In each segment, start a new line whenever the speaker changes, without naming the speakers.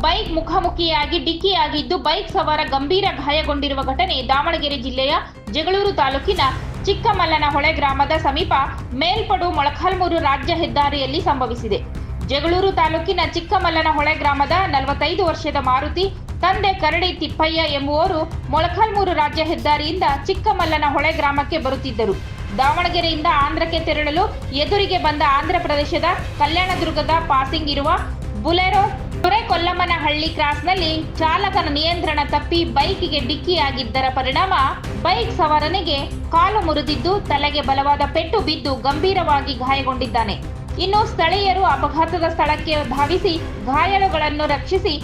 ಮುಖಾಮುಖಿಯಾಗಿ ಡಿಕ್ಕಿಯಾಗಿದ್ದು ಬೈಕ್ ಸವಾರ ಗಂಭೀರ ಗಾಯಗೊಂಡಿರುವ ಘಟನೆ ದಾವಣಗೆರೆ ಜಿಲ್ಲೆಯ ಜಗಳೂರು ತಾಲೂಕಿನ ಚಿಕ್ಕಮಲ್ಲನಹೊಳೆ ಗ್ರಾಮದ ಸಮೀಪ ಮೇಲ್ಪಡು ಮೊಳಕಾಲ್ಮೂರು ರಾಜ್ಯ ಹೆದ್ದಾರಿಯಲ್ಲಿ ಸಂಭವಿಸಿದೆ. ಜಗಳೂರು ತಾಲೂಕಿನ ಚಿಕ್ಕಮಲ್ಲನಹೊಳೆ ಗ್ರಾಮದ ನಲವತ್ತೈದು ವರ್ಷದ ಮಾರುತಿ, ತಂದೆ ಕರಡಿ ತಿಪ್ಪಯ್ಯ ಎಂಬುವರು ಮೊಳಕಾಲ್ಮೂರು ರಾಜ್ಯ ಹೆದ್ದಾರಿಯಿಂದ ಚಿಕ್ಕಮಲ್ಲನಹೊಳೆ ಗ್ರಾಮಕ್ಕೆ ಬರುತ್ತಿದ್ದರು. ದಾವಣಗೆರೆಯಿಂದ ಆಂಧ್ರಕ್ಕೆ ತೆರಳಲು ಎದುರಿಗೆ ಬಂದ ಆಂಧ್ರ ಪ್ರದೇಶದ ಕಲ್ಯಾಣದುರ್ಗದ ಪಾಸಿಂಗ್ ಇರುವ ಬುಲೆರೋ ಕೊಲ್ಲಮ್ಮನಹಳ್ಳಿ ಕ್ರಾಸ್ನಲ್ಲಿ ಚಾಲಕನ ನಿಯಂತ್ರಣ ತಪ್ಪಿ ಬೈಕಿಗೆ ಡಿಕ್ಕಿಯಾಗಿದ್ದರ ಪರಿಣಾಮ ಬೈಕ್ ಸವಾರನಿಗೆ ಕಾಲು ಮುರಿದಿದ್ದು ತಲೆಗೆ ಬಲವಾದ ಪೆಟ್ಟು ಬಿದ್ದು ಗಂಭೀರವಾಗಿ ಗಾಯಗೊಂಡಿದ್ದಾನೆ. ಇನ್ನು ಸ್ಥಳೀಯರು ಅಪಘಾತದ ಸ್ಥಳಕ್ಕೆ ಧಾವಿಸಿ ಗಾಯಾಳುಗಳನ್ನು ರಕ್ಷಿಸಿ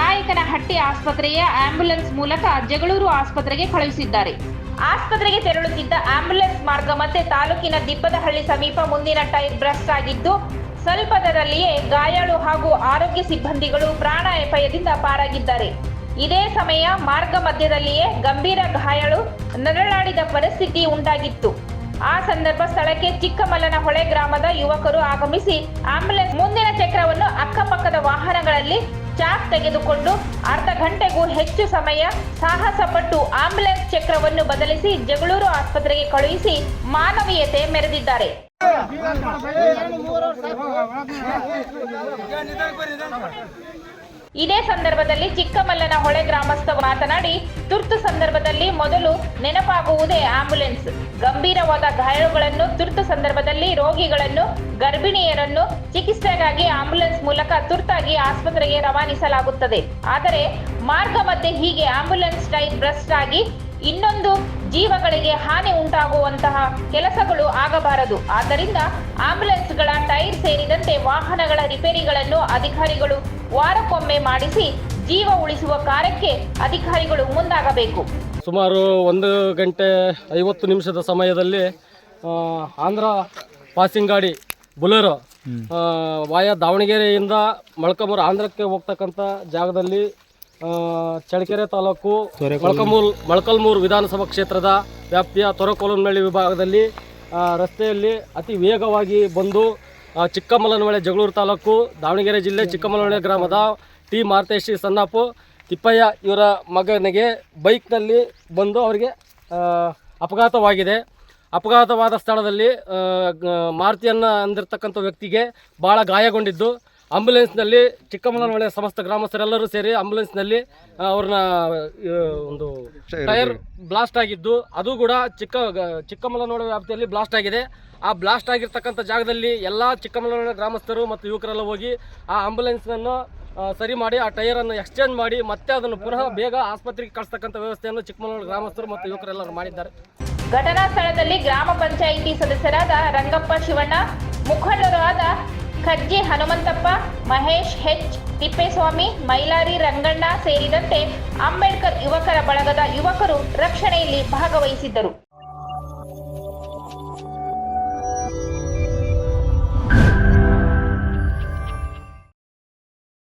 ನಾಯಕನಹಟ್ಟಿ ಆಸ್ಪತ್ರೆಯ ಆಂಬ್ಯುಲೆನ್ಸ್ ಮೂಲಕ ಜಗಳೂರು ಆಸ್ಪತ್ರೆಗೆ ಕಳುಹಿಸಿದ್ದಾರೆ. ಆಸ್ಪತ್ರೆಗೆ ತೆರಳುತ್ತಿದ್ದ ಆಂಬ್ಯುಲೆನ್ಸ್ ಮಾರ್ಗ ಮತ್ತೆ ತಾಲೂಕಿನ ದಿಬ್ಬದಹಳ್ಳಿ ಸಮೀಪ ಮುಂದಿನ ಟೈರ್ ಬ್ರಸ್ಟ್ ಆಗಿದ್ದು ಸ್ವಲ್ಪದರಲ್ಲಿಯೇ ಗಾಯಾಳು ಹಾಗೂ ಆರೋಗ್ಯ ಸಿಬ್ಬಂದಿಗಳು ಪ್ರಾಣಾಪಾಯದಿಂದ ಪಾರಾಗಿದ್ದಾರೆ. ಇದೇ ಸಮಯ ಮಾರ್ಗ ಮಧ್ಯದಲ್ಲಿಯೇ ಗಂಭೀರ ಗಾಯಾಳು ನರಳಾಡಿದ ಪರಿಸ್ಥಿತಿ ಉಂಟಾಗಿತ್ತು. ಆ ಸಂದರ್ಭ ಸ್ಥಳಕ್ಕೆ ಚಿಕ್ಕಮಲ್ಲನಹೊಳೆ ಗ್ರಾಮದ ಯುವಕರು ಆಗಮಿಸಿ ಆಂಬ್ಯುಲೆನ್ಸ್ ಮುಂದಿನ ಚಕ್ರವನ್ನು ಅಕ್ಕಪಕ್ಕದ ವಾಹನಗಳಲ್ಲಿ ಚಾಕ್ ತೆಗೆದುಕೊಂಡು ಅರ್ಧ ಗಂಟೆಗೂ ಹೆಚ್ಚು ಸಮಯ ಸಾಹಸ ಪಟ್ಟು ಆಂಬ್ಯುಲೆನ್ಸ್ ಚಕ್ರವನ್ನು ಬದಲಿಸಿ ಜಗಳೂರು ಆಸ್ಪತ್ರೆಗೆ ಕಳುಹಿಸಿ ಮಾನವೀಯತೆ ಮೆರೆದಿದ್ದಾರೆ. ಇದೇ ಸಂದರ್ಭದಲ್ಲಿ ಚಿಕ್ಕಮಲ್ಲನ ಹೊಳೆ ಗ್ರಾಮಸ್ಥ ಮಾತನಾಡಿ, ತುರ್ತು ಸಂದರ್ಭದಲ್ಲಿ ಮೊದಲು ನೆನಪಾಗುವುದೇ ಆಂಬುಲೆನ್ಸ್. ಗಂಭೀರವಾದ ಗಾಯಗಳನ್ನು ತುರ್ತು ಸಂದರ್ಭದಲ್ಲಿ ರೋಗಿಗಳನ್ನು, ಗರ್ಭಿಣಿಯರನ್ನು ಚಿಕಿತ್ಸೆಗಾಗಿ ಆಂಬುಲೆನ್ಸ್ ಮೂಲಕ ತುರ್ತಾಗಿ ಆಸ್ಪತ್ರೆಗೆ ರವಾನಿಸಲಾಗುತ್ತದೆ. ಆದರೆ ಮಾರ್ಗ ಮಧ್ಯೆ ಹೀಗೆ ಆಂಬುಲೆನ್ಸ್ ಟೈಪ್ ಬ್ರಸ್ಟ್ ಆಗಿ ಇನ್ನೊಂದು ಜೀವಗಳಿಗೆ ಹಾನಿ ಉಂಟಾಗುವಂತಹ ಕೆಲಸಗಳು ಆಗಬಾರದು. ಆದ್ದರಿಂದ ಆಂಬ್ಯುಲೆನ್ಸ್ಗಳ ಟೈರ್ ಸೇರಿದಂತೆ ವಾಹನಗಳ ರಿಪೇರಿಗಳನ್ನು ಅಧಿಕಾರಿಗಳು ವಾರಕ್ಕೊಮ್ಮೆ ಮಾಡಿಸಿ ಜೀವ ಉಳಿಸುವ ಕಾರ್ಯಕ್ಕೆ ಅಧಿಕಾರಿಗಳು ಮುಂದಾಗಬೇಕು.
ಸುಮಾರು ಒಂದು ಗಂಟೆ ಐವತ್ತು ನಿಮಿಷದ ಸಮಯದಲ್ಲಿ ಆ, ಆಂಧ್ರ ಪಾಸಿಂಗ್ ಗಾಡಿ ಬುಲೆರೋ ವಾಯ ದಾವಣಗೆರೆಯಿಂದ ಮೊಳಕಮೂರು ಆಂಧ್ರಕ್ಕೆ ಹೋಗ್ತಕ್ಕಂಥ ಜಾಗದಲ್ಲಿ ಚಳ್ಳಕೆರೆ ತಾಲೂಕು ಮೊಳಕಮೂಲ್ ಮೊಳಕಲ್ಮೂರು ವಿಧಾನಸಭಾ ಕ್ಷೇತ್ರದ ವ್ಯಾಪ್ತಿಯ ತೊರಕೋಲನಹಳ್ಳಿ ವಿಭಾಗದಲ್ಲಿ ರಸ್ತೆಯಲ್ಲಿ ಅತಿ ವೇಗವಾಗಿ ಬಂದು ಆ, ಚಿಕ್ಕಮಲ್ಲನಹೊಳೆ ಜಗಳೂರು ತಾಲೂಕು ದಾವಣಗೆರೆ ಜಿಲ್ಲೆ ಚಿಕ್ಕಮಲ್ಲನಹೊಳೆ ಗ್ರಾಮದ ಟಿ ಮಾರ್ತೇಶಿ ಸನ್ನಾಪು ತಿಪ್ಪಯ್ಯ ಇವರ ಮಗನಿಗೆ ಬೈಕ್ನಲ್ಲಿ ಬಂದು ಅವರಿಗೆ ಅಪಘಾತವಾಗಿದೆ. ಅಪಘಾತವಾದ ಸ್ಥಳದಲ್ಲಿ ಮಾರುತಿಯನ್ನು ಅಂದಿರತಕ್ಕಂಥ ವ್ಯಕ್ತಿಗೆ ಭಾಳ ಗಾಯಗೊಂಡಿದ್ದು. ಆಂಬ್ಯುಲೆನ್ಸ್ನಲ್ಲಿ ಚಿಕ್ಕಮಗಳೂರಿನ ಸಮಸ್ತ ಗ್ರಾಮಸ್ಥರೆಲ್ಲರೂ ಸೇರಿ ಆಂಬ್ಯುಲೆನ್ಸ್ನಲ್ಲಿ ಅವ್ರನ್ನ ಒಂದು ಟೈರ್ ಬ್ಲಾಸ್ಟ್ ಆಗಿದ್ದು ಅದು ಕೂಡ ಚಿಕ್ಕ ಚಿಕ್ಕಮಗಳೂರು ವ್ಯಾಪ್ತಿಯಲ್ಲಿ ಬ್ಲಾಸ್ಟ್ ಆಗಿದೆ. ಆ ಬ್ಲಾಸ್ಟ್ ಆಗಿರ್ತಕ್ಕಂಥ ಜಾಗದಲ್ಲಿ ಎಲ್ಲ ಚಿಕ್ಕಮಗಳೂರಿನ ಗ್ರಾಮಸ್ಥರು ಮತ್ತು ಯುವಕರೆಲ್ಲ ಹೋಗಿ ಆ ಆಂಬ್ಯುಲೆನ್ಸ್ನನ್ನು ಸರಿ ಮಾಡಿ ಆ ಟೈರನ್ನು ಎಕ್ಸ್ಚೇಂಜ್ ಮಾಡಿ ಮತ್ತೆ ಅದನ್ನು ಪುನಃ ಬೇಗ ಆಸ್ಪತ್ರೆಗೆ ಕಳಿಸ್ತಕ್ಕಂಥ ವ್ಯವಸ್ಥೆಯನ್ನು ಚಿಕ್ಕಮಗಳೂರು ಗ್ರಾಮಸ್ಥರು ಮತ್ತು ಯುವಕರೆಲ್ಲರೂ ಮಾಡಿದ್ದಾರೆ.
ಘಟನಾ ಸ್ಥಳದಲ್ಲಿ ಗ್ರಾಮ ಪಂಚಾಯಿತಿ ಸದಸ್ಯರಾದ ರಂಗಪ್ಪ ಶಿವಣ್ಣ ಮುಖಂಡರಾದ ಖಜ್ಜಿ ಹನುಮಂತಪ್ಪ ಮಹೇಶ್ ಹೆಚ್ ತಿಪ್ಪೇಸ್ವಾಮಿ ಮೈಲಾರಿ ರಂಗಣ್ಣ ಸೇರಿದಂತೆ ಅಂಬೇಡ್ಕರ್ ಯುವಕರ ಬಳಗದ ಯುವಕರು ರಕ್ಷಣೆಯಲ್ಲಿ ಭಾಗವಹಿಸಿದ್ದರು.